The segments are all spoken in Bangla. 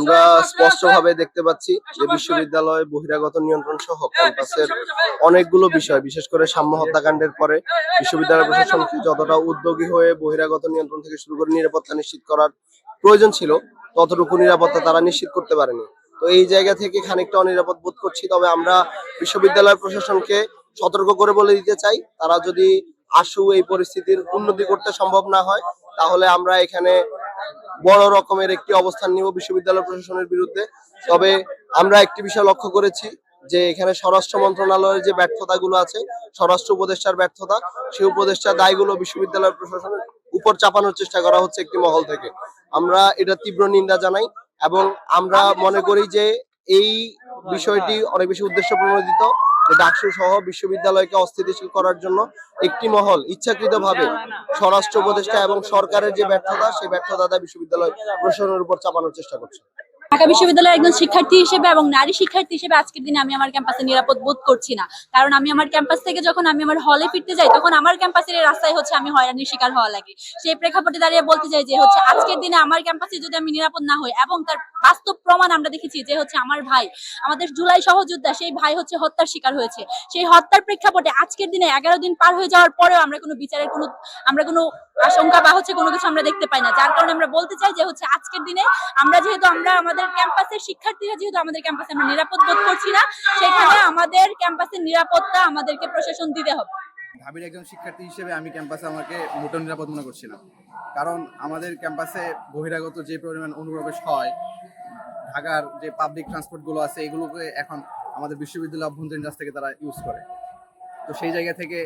আমরা স্পষ্টভাবে দেখতে পাচ্ছি যে বিশ্ববিদ্যালয় বহিরাগত নিয়ন্ত্রণ সহ ক্যাম্পাসের অনেকগুলো বিষয়, বিশেষ করে সাম্য হত্যাকাণ্ডের পরে বিশ্ববিদ্যালয় প্রশাসনকে যতটা উদ্যোগী হয়ে বহিরাগত নিয়ন্ত্রণ থেকে শুরু করে নিরাপত্তা নিশ্চিত করার প্রয়োজন ছিল, ততটুকু নিরাপত্তা তারা নিশ্চিত করতে পারেনি। তো এই জায়গা থেকে খানিকটা অনিরাপদ বোধ করছি, তবে আমরা বিশ্ববিদ্যালয় প্রশাসনকে সতর্ক করে বলে দিতে চাই, তারা যদি আশু এই পরিস্থিতির উন্নতি করতে সম্ভব না হয়, তাহলে আমরা এখানে বড় রকমের একটি অবস্থান নিব বিশ্ববিদ্যালয় প্রশাসনের বিরুদ্ধে। তবে আমরা একটি বিষয় লক্ষ্য করেছি যে এখানে স্বরাষ্ট্র মন্ত্রণালয়ের যে ব্যর্থতাগুলো আছে, স্বরাষ্ট্র উপদেষ্টার ব্যর্থতা, সেই উপদেষ্টার দায়গুলো বিশ্ববিদ্যালয় প্রশাসনের উপর চাপানোর চেষ্টা করা হচ্ছে একটি মহল থেকে। আমরা এটা তীব্র নিন্দা জানাই এবং আমরা মনে করি যে এই বিষয়টি অনেক বেশি উদ্দেশ্য প্রণোদিত ডাকসু সহ বিশ্ববিদ্যালয়কে অস্থিতিশীল করার জন্য একটি মহল ইচ্ছাকৃতভাবে স্বরাষ্ট্র উপদেষ্টা এবং সরকারের যে ব্যর্থতা, সেই ব্যর্থতা বিশ্ববিদ্যালয় প্রশাসনের উপর চাপানোর চেষ্টা করছে। ঢাকা বিশ্ববিদ্যালয়ের একজন শিক্ষার্থী হিসেবে এবং নারী শিক্ষার্থী হিসেবে আজকের দিনে আমি আমার ক্যাম্পাসে নিরাপদ বোধ করছি না। কারণ আমি আমার ক্যাম্পাস থেকে যখন আমি আমার হলে ফিরতে যাই, তখন আমার ক্যাম্পাসের রাস্তায় হচ্ছে আমি হয়রানির শিকার হওয়া লাগে। সেই প্রেক্ষাপটে দাঁড়িয়ে বলতে চাই যে হচ্ছে আজকের দিনে আমার ক্যাম্পাসে যদি আমি নিরাপদ না হই এবং তার বাস্তব প্রমাণ আমরা দেখেছি যে হচ্ছে আমার ভাই, আমাদের জুলাই সহযোদ্ধা, সেই ভাই হচ্ছে হত্যার শিকার হয়েছে। সেই হত্যার প্রেক্ষাপটে আজকের দিনে এগারো দিন পার হয়ে যাওয়ার পরেও আমরা কোনো বিচারের কোনো, আমরা কোনো আশঙ্কা বা হচ্ছে কোনো কিছু আমরা দেখতে পাই না। যার কারণে আমরা বলতে চাই যে হচ্ছে আজকের দিনে আমরা যেহেতু আমরা আমাদের ক্যাম্পাসের শিক্ষার্থীরা যেহেতু আমাদের ক্যাম্পাসে আমরা নিরাপদ বোধ করছি না, সেখানে আমাদের ক্যাম্পাসের নিরাপত্তা আমাদেরকে প্রশাসন দিতে হবে। ঢাবির একজন শিক্ষার্থী হিসেবে আমি ক্যাম্পাসে আমাকে মোটেও নিরাপদ মনে করছি না। কারণ আমাদের ক্যাম্পাসে বহিরাগত যে পরিমাণ অনুপ্রবেশ হয়, ঢাকার যে পাবলিক ট্রান্সপোর্টগুলো আছে, এগুলোকে এখন আমাদের বিশ্ববিদ্যালয় অভ্যন্তরীণ রাস্তা থেকে তারা ইউজ করে। তো সেই জায়গা থেকে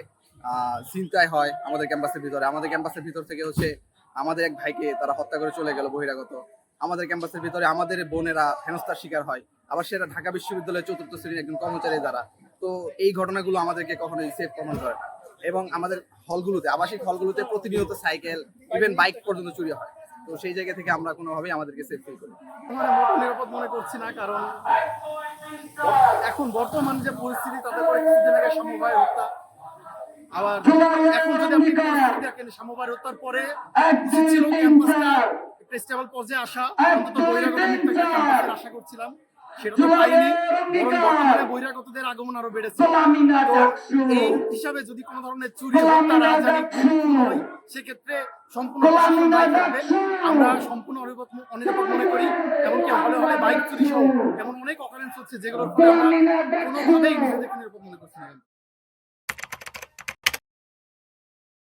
চিন্তায় হয় আমাদের ক্যাম্পাসের ভিতরে। আমাদের ক্যাম্পাসের ভিতর থেকে হচ্ছে আমাদের এক ভাইকে তারা হত্যা করে চলে গেল বহিরাগত। আমাদের ক্যাম্পাসের ভিতরে আমাদের বোনেরা হেনস্থার শিকার হয়। আবার সেটা ঢাকা বিশ্ববিদ্যালয়ের চতুর্থ শ্রেণির একজন কর্মচারী দ্বারা। তো এই ঘটনাগুলো আমাদেরকে কখনোই সেফ প্রমাণ করে না। এবং আমাদের হলগুলোতে আবাসিক হলগুলোতে প্রতিনিয়ত সাইকেল ইভেন বাইক পর্যন্ত চুরি হয়। তো সেই জায়গা থেকে আমরা কোনোভাবেই আমাদেরকে সেফ ফিল করি নিরাপদ মনে করছি না কারণ এখন বর্তমান যে পরিস্থিতি তাতে করে কিছুদিন আগে সমবায় হত্যা। আবার এখন যদি আপনি দেখেন সমবায় হত্যার পরে ছিল ক্যাম্পাসটা স্টেবল পর্যায়ে আসা অন্তত বহিরাগত আশা করছিলাম। সেটা তো পাইনি। বরং বর্তমানে বহিরাগতদের আগমন আরও বেড়েছে। এই হিসাবে যদি কোনো ধরনের চুরি হত্যা রাজধানী হয়। সেক্ষেত্রে সম্পূর্ণ আমরা সম্পূর্ণ অনিরাপদ অনিরাপদ মনে করি। এমনকি হলে হলে বাইক চুরি সহ এমন অনেক অকারেন্স হচ্ছে যেগুলোর কোনোভাবেই নিজেদেরকে নিরাপদ মনে করছি না।